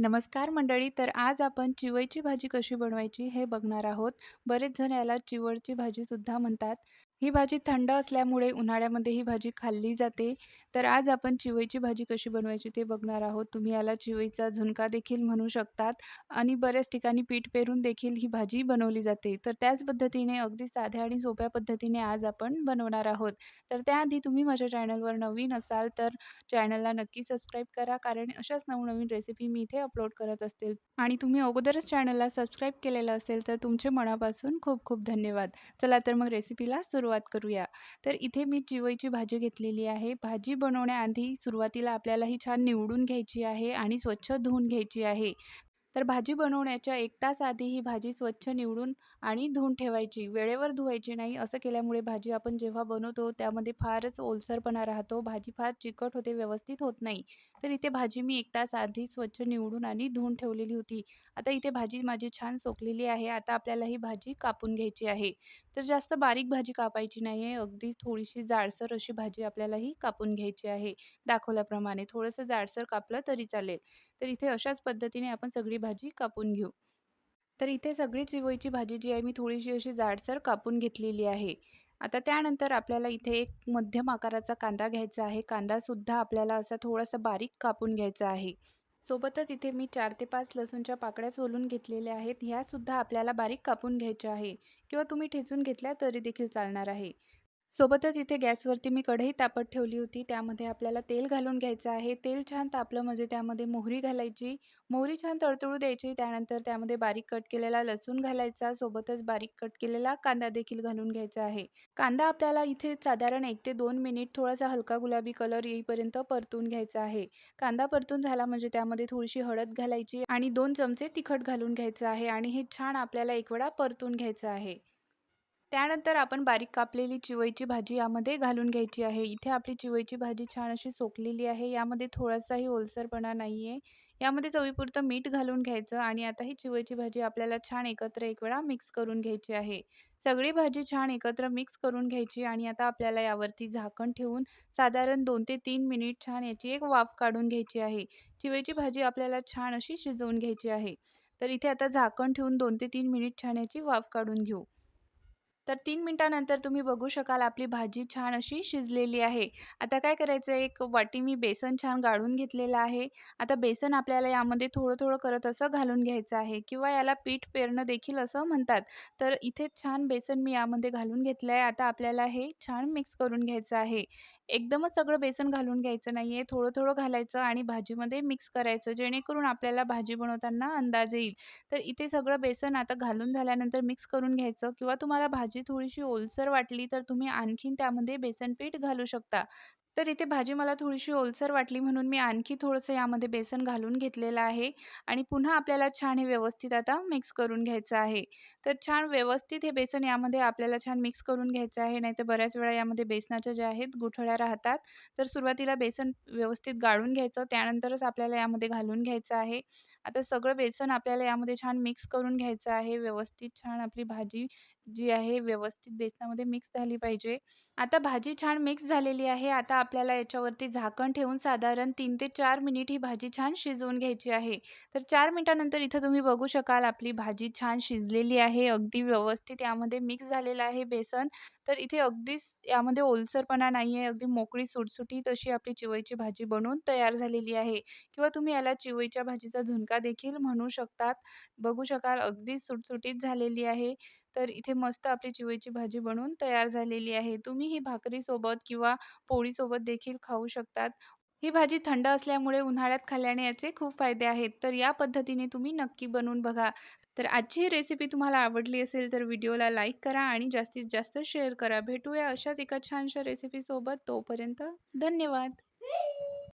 नमस्कार मंडळी तर आज आपण चिवईची भाजी कशी बनवायची हे बघणार आहोत. बरेच जण याला चिवळची भाजीसुद्धा म्हणतात. ही भाजी थंड असल्यामुळे उन्हाळ्यामध्ये ही भाजी खाल्ली जाते. तर आज आपण चिवईची भाजी कशी बनवायची ते बघणार आहोत. तुम्ही याला चिवईचा झुणका देखील म्हणू शकतात आणि बऱ्याच ठिकाणी पीठ पेरून देखील ही भाजी बनवली जाते. तर त्याच पद्धतीने अगदी साध्या आणि सोप्या पद्धतीने आज आपण बनवणार आहोत. तर त्याआधी तुम्ही माझ्या चॅनलवर नवीन असाल तर चॅनलला नक्की सबस्क्राईब करा कारण अशाच नवनवीन रेसिपी मी इथे अपलोड करत असतील आणि तुम्ही अगोदरच चॅनलला सबस्क्राईब केलेलं असेल तर तुमचे मनापासून खूप खूप धन्यवाद. चला तर मग रेसिपीला सुरुवात करूया. तर इथे मी चिवईची भाजी घेतलेली आहे. भाजी बनवण्याआधी सुरुवातीला आपल्याला ही छान निवडून घ्यायची आहे आणि स्वच्छ धुवून घ्यायची आहे. तर भाजी बनवण्याच्या एक तास आधी ही भाजी स्वच्छ निवडून आणि धुवून ठेवायची. वेळेवर धुवायची नाही असं केल्यामुळे भाजी आपण जेव्हा बनवतो त्यामध्ये फारच ओलसरपणा राहतो. भाजी फार चिकट होते व्यवस्थित होत नाही. तर इथे भाजी मी एक तास आधी स्वच्छ निवडून आणि धुवून ठेवलेली होती. आता इथे भाजी माझी छान सोकलेली आहे. आता आपल्याला ही भाजी कापून घ्यायची आहे. तर जास्त बारीक भाजी कापायची नाही आहे अगदी थोडीशी जाडसर अशी भाजी आपल्याला ही कापून घ्यायची आहे. दाखवल्याप्रमाणे थोडंसं जाडसर कापलं तरी चालेल. तर इथे अशाच पद्धतीने आपण सगळी भाजी कापून घेऊ. तर इथे सगळी चिवईची भाजी जी आहे मी थोडीशी अशी जाडसर कापून घेतलेली आहे. आता त्यानंतर आपल्याला इथे एक मध्यम आकाराचा कांदा घ्यायचा आहे. कांदासुद्धा आपल्याला असा थोडासा बारीक कापून घ्यायचा आहे. सोबतच इथे मी चार ते पाच लसूणच्या पाकळ्या सोलून घेतलेल्या आहेत. ह्यासुद्धा आपल्याला बारीक कापून घ्यायच्या आहे. किंवा तुम्ही ठेचून घेतल्या तरी देखील चालणार आहे. सोबतच इथे गॅसवरती मी कढई तापत ठेवली होती. त्यामध्ये आपल्याला तेल घालून घ्यायचं आहे. तेल छान तापलं म्हणजे त्यामध्ये मोहरी घालायची. मोहरी छान तळतळू द्यायची. त्यानंतर त्यामध्ये बारीक कट केलेला लसूण घालायचा. सोबतच बारीक कट केलेला कांदा देखील घालून घ्यायचा आहे. कांदा आपल्याला इथे साधारण एक ते दोन मिनिट थोडासा हलका गुलाबी कलर येईपर्यंत परतून घ्यायचा आहे. कांदा परतून झाला म्हणजे त्यामध्ये थोडीशी हळद घालायची आणि दोन चमचे तिखट घालून घ्यायचं आहे आणि हे छान आपल्याला एक वेळा परतून घ्यायचं आहे. त्यानंतर आपण बारीक कापलेली चिवईची भाजी यामध्ये घालून घ्यायची आहे. इथे आपली चिवईची भाजी छान अशी सोकलेली आहे. यामध्ये थोडासाही ओलसरपणा नाही आहे यामध्ये चवीपुरतं मीठ घालून घ्यायचं आणि आता ही चिवईची भाजी आपल्याला छान एकत्र एक वेळा मिक्स करून घ्यायची आहे. सगळी भाजी छान एकत्र मिक्स करून घ्यायची आणि आता आपल्याला यावरती झाकण ठेवून साधारण दोन ते तीन मिनिट छान याची एक वाफ काढून घ्यायची आहे. चिवईची भाजी आपल्याला छान अशी शिजवून घ्यायची आहे. तर इथे आता झाकण ठेवून दोन ते तीन मिनिट छान याची वाफ काढून घेऊ. तर तीन मिनटानंतर तुम्ही बघू शकाल आपली भाजी छान अशी शिजलेली आहे. आता काय करायचं? एक वाटी मी बेसन छान गाळून घेतलेलं आहे. आता बेसन आपल्याला यामध्ये थोडं थोडं करत असं घालून घ्यायचं आहे किंवा याला पीठ पेरणं देखील असं म्हणतात. तर इथे छान बेसन मी यामध्ये घालून घेतलं आहे आता आपल्याला हे छान मिक्स करून घ्यायचं आहे. एकदमच सगळं बेसन घालून घ्यायचं नाही आहे थोडं थोडं घालायचं आणि भाजीमध्ये मिक्स करायचं जेणेकरून आपल्याला भाजी बनवताना अंदाज येईल. तर इथे सगळं बेसन आता घालून झाल्यानंतर मिक्स करून घ्यायचं किंवा तुम्हाला भाजी थोडीशी ओलसर वाटली तर तुम्ही आणखीन त्यामध्ये बेसन पीठ घालू शकता. तर इथे भाजी मला थोडीशी ओलसर वाटली म्हणून मी आणखी थोडंसं यामध्ये बेसन घालून घेतलेलं आहे आणि पुन्हा आपल्याला छान हे व्यवस्थित आता मिक्स करून घ्यायचं आहे. तर छान व्यवस्थित हे बेसन यामध्ये आपल्याला छान मिक्स करून घ्यायचं आहे नाहीतर बऱ्याच वेळा यामध्ये बेसनाच्या ज्या आहेत गुठळ्या राहतात. तर सुरुवातीला बेसन व्यवस्थित गाळून घ्यायचं त्यानंतरच आपल्याला यामध्ये घालून घ्यायचं आहे. आता सगळं बेसन आपल्याला यामध्ये छान मिक्स करून घ्यायचं आहे. व्यवस्थित छान आपली भाजी जी आहे व्यवस्थित बेसनामध्ये मिक्स झाली पाहिजे. आता भाजी छान मिक्स झालेली आहे. आता आपल्याला याच्यावरती झाकण ठेवून साधारण तीन ते चार मिनिट ही भाजी छान शिजवून घ्यायची आहे. तर चार मिनिटानंतर इथं तुम्ही बघू शकाल आपली भाजी छान शिजलेली आहे. अगदी व्यवस्थित यामध्ये मिक्स झालेलं आहे बेसन. तर इथे अगदीच यामध्ये ओलसरपणा नाही आहे अगदी मोकळी सुटसुटीत अशी आपली चिवईची भाजी बनवून तयार झालेली आहे. किंवा तुम्ही याला चिवईच्या भाजीचा झुणका झुणका देखील म्हणू शकतात. बघू शकाल अगदी सुटसुटीत झालेली आहे. तर इथे मस्त आपली चिवईची भाजी बनवून तयार झालेली आहे. तुम्ही ही भाकरीसोबत किंवा पोळीसोबत देखील खाऊ शकतात. ही भाजी थंड असल्यामुळे उन्हाळ्यात खाल्ल्याने याचे खूप फायदे आहेत. तर या पद्धतीने तुम्ही नक्की बनवून बघा. तर आजची ही रेसिपी तुम्हाला आवडली असेल तर व्हिडिओला लाईक करा आणि जास्तीत जास्त शेअर करा. भेटूया अशाच एका छानशा रेसिपीसोबत तोपर्यंत धन्यवाद.